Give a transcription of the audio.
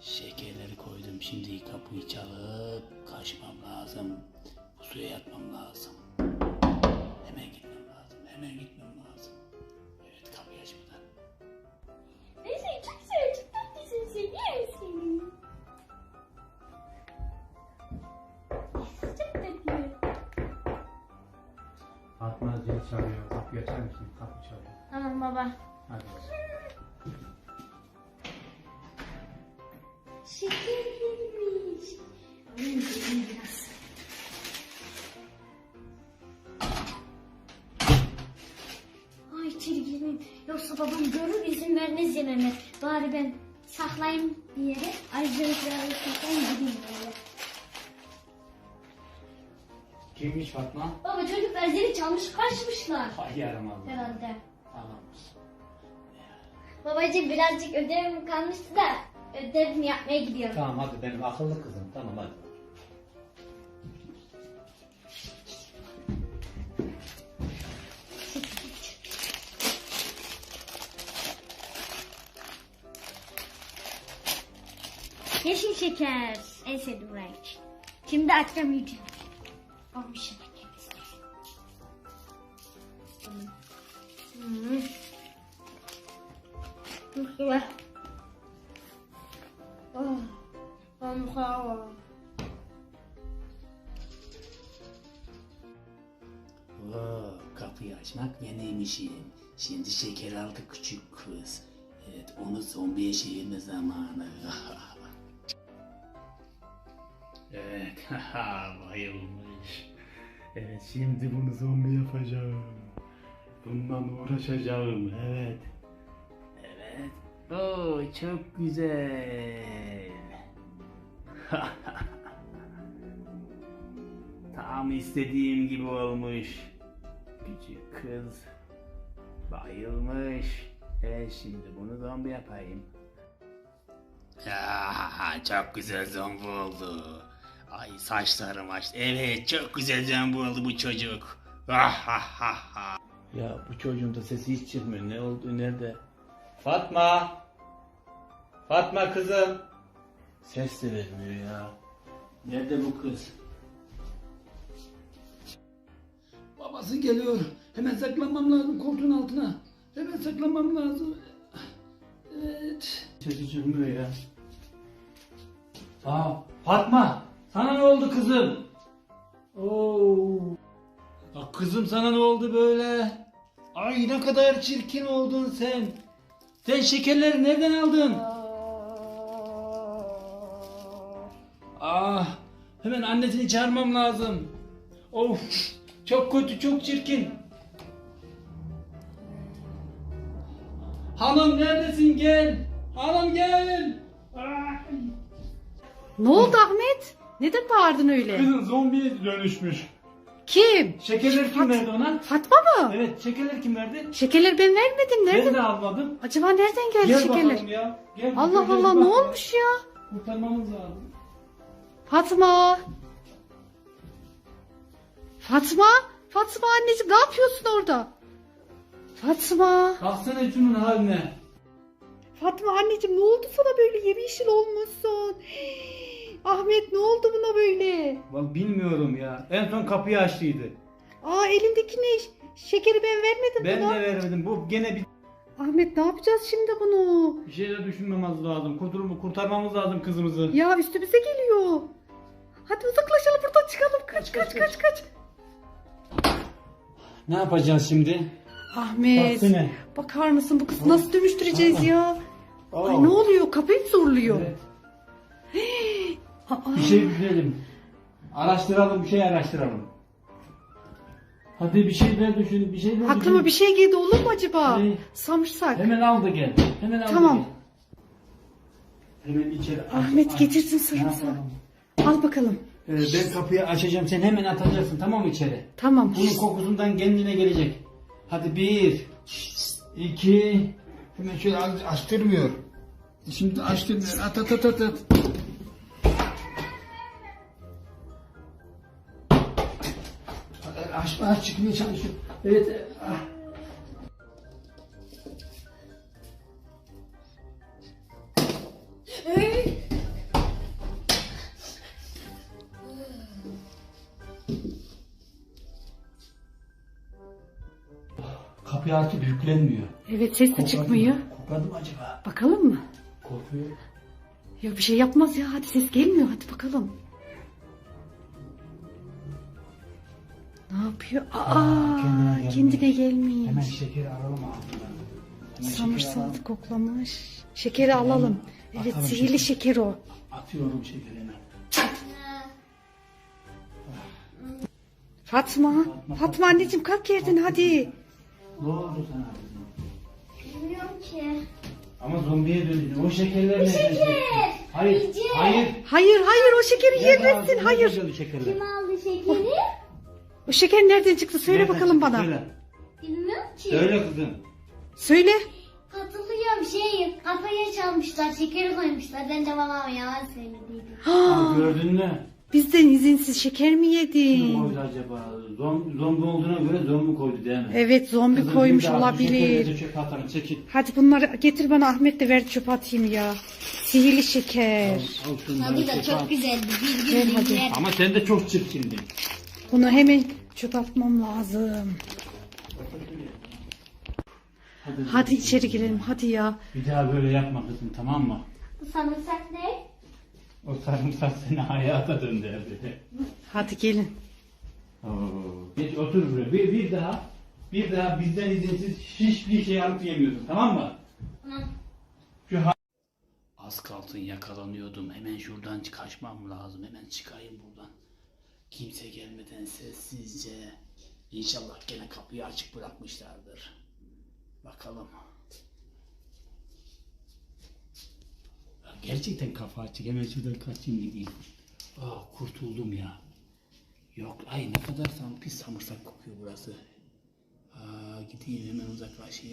Şekerleri koydum. Şimdi kapıyı çalıp kaçmam lazım. Bu suya yatmam lazım. Hemen gitmem lazım. Hemen gitmem lazım. Evet kapıyı açmadan. Neyse çok güzel, çok tatlısın. Seviyorum seni. Çok tatlı. Fatma zil çalıyor. Kapıyı açar mısın? Kapı çalıyor. Tamam baba. Hadi. Şekerliymiş. Alayım dedim biraz. Ay içeri girmeyeyim. Yoksa babam görür izin vermez yememe. Bari ben saklayayım bir yere. Ayrıcalıkları saklayayım gideyim böyle. Kimmiş Fatma? Baba çocuklar zili çalmış kaçmışlar. Hay yaramaz. Herhalde. Tamam. Babacığım birazcık ödevim kalmıştı da ödevimi yapmaya gidiyorum. Tamam hadi benim akıllı kızım. Tamam hadi. Yeşil şeker. En sevdiğim renk. Şimdi açacağım yiyeceğim. Kapıyı açmak benim işim. Şimdi şeker aldı küçük kız. Evet onu zombiye çevirme zamanı. evet bayılmış. Evet şimdi bunu zombi yapacağım. Bundan uğraşacağım evet. Evet. Oo çok güzel. Tam istediğim gibi olmuş. Küçük kız bayılmış. E şimdi bunu zombi yapayım. Ya çok güzel zombi oldu. Ay saçlarım açtı. Evet çok güzel zombi oldu bu çocuk. ya bu çocuğun da sesi hiç çıkmıyor. Ne oldu nerede? Fatma! Fatma kızım! Ses de vermiyor ya. Nerede bu kız? Babası geliyor. Hemen saklanmam lazım koltuğun altına. Hemen saklanmam lazım. Evet. Sesi çıkmıyor ya. Aa, Fatma! Sana ne oldu kızım? Oo. Ya kızım sana ne oldu böyle? Ay ne kadar çirkin oldun sen. Sen şekerleri nereden aldın? Ah, hemen annesini çağırmam lazım. Of, çok kötü, çok çirkin. Hanım neredesin gel. Hanım gel. Ne oldu Ahmet? Neden bağırdın öyle? Kızın zombiye dönüşmüş. Kim? Şekerleri kim Fat- verdi ona? Fatma mı? Evet, şekerleri kim verdi? Şekerleri ben vermedim. Nereden? Ben de almadım. Acaba nereden geldi Gel şekerler? bakalım ya. Gel Allah Allah ne olmuş ya? Kurtarmamız lazım. Fatma. Fatma. Fatma anneciğim ne yapıyorsun orada? Fatma. Baksana şunun haline. Fatma anneciğim ne oldu sana böyle yemyeşil olmuşsun? Ahmet ne oldu buna böyle? Bak bilmiyorum ya. En son kapıyı açtıydı. Aa elindeki ne? Şekeri ben vermedim Ben buna. de vermedim. Bu gene bir, Ahmet ne yapacağız şimdi bunu? bir şeyler düşünmemiz lazım. Kurtar, kurtarmamız lazım kızımızı. Ya üstümüze geliyor. Hadi uzaklaşalım buradan çıkalım. Kaç kaç kaç kaç. Ne yapacağız şimdi? Ahmet. Baksana. Bakar mısın bu kızı nasıl dönüştüreceğiz ya? Aa. Ay ne oluyor? Kapıyı mı zorluyor? Evet. Aa, Bir şey düşünelim. Araştıralım, bir şey araştıralım. Hadi bir şeyler düşün, bir şeyler Aklıma bir şey geldi olur mu acaba? Ne? Samırsak. Hemen al da gel. Hemen al Tamam. da gel. Hemen içeri. Ahmet getirsin yapalım? Al bakalım. Ee, ben kapıyı açacağım. Sen hemen atacaksın tamam mı içeri? Tamam. Bunun kokusundan kendine gelecek. Hadi bir, iki, hemen şöyle aç- açtırmıyor. Şimdi açtırmıyor. At at at at at. Aç, aç çıkmaya çalışıyor. Evet. ah. Kapı artık yüklenmiyor. Evet ses de Kokladı çıkmıyor. mı? Kokladı mı acaba? Bakalım mı? Korkuyor. Ya bir şey yapmaz ya. Hadi ses gelmiyor. Hadi bakalım. Ne yapıyor? Aa, kendine kendine, gelmiyor. gelmiş. Hemen şekeri alalım ağzından. Hemen. Samırsalı koklamış. Şekeri alalım. Evet sihirli şeker o. Atıyorum şekeri hemen. Fatma. Fatma, Fatma anneciğim kalk yerden hadi. Ne oldu sana kızım? Bilmiyorum ki. Ama zombiye döndün. O şekerler nereden şeker. Hayır. Yiyeceğim. Hayır. Hayır hayır o şekeri Nerede yemezsin aldın? hayır. Nerede o şekerler? Kim aldı şekeri? O şeker nereden çıktı söyle Nereden bakalım çıktı? bana. Söyle. Bilmiyorum ki. Söyle kızım. Söyle. Hatırlıyorum şey kapıya çalmışlar şekeri koymuşlar. Ben de babama yalan söylediydim. Aa, Ha, gördün mü? Bizden izinsiz şeker mi Kim yedin? koydu acaba? Zombi, zombi olduğuna göre zombi koydu değil mi? Evet zombi Kızım, koymuş bir daha bu şekerleri olabilir. çöpe atarım. Çekil. Hadi bunları getir bana Ahmet de ver çöp atayım ya. Sihirli şeker. Al şunları Tadı da çöpe çok güzeldi. Bir Ver gün hadi. yer. Ama sen de çok çirkindin. Bunu hemen çöp atmam lazım. Hadi, Hadi içeri girelim hadi ya. Bir daha böyle yapma kızım tamam mı? Bu sarımsak ne? O sarımsak seni hayata döndürdü. Hadi gelin. Oo, geç otur buraya. Bir, bir daha bir daha bizden izinsiz hiçbir şey alıp yemiyorsun tamam mı? Tamam. Şu Az kalsın yakalanıyordum. Hemen şuradan kaçmam lazım. Hemen çıkayım buradan. Kimse gelmeden sessizce. İnşallah gene kapıyı açık bırakmışlardır. Bakalım. Gerçekten kafa açık. Hemen şuradan kaçayım gideyim. Ah kurtuldum ya. Yok ay ne kadar sam pis samırsak kokuyor burası. Aa, gideyim hemen uzaklaşayım.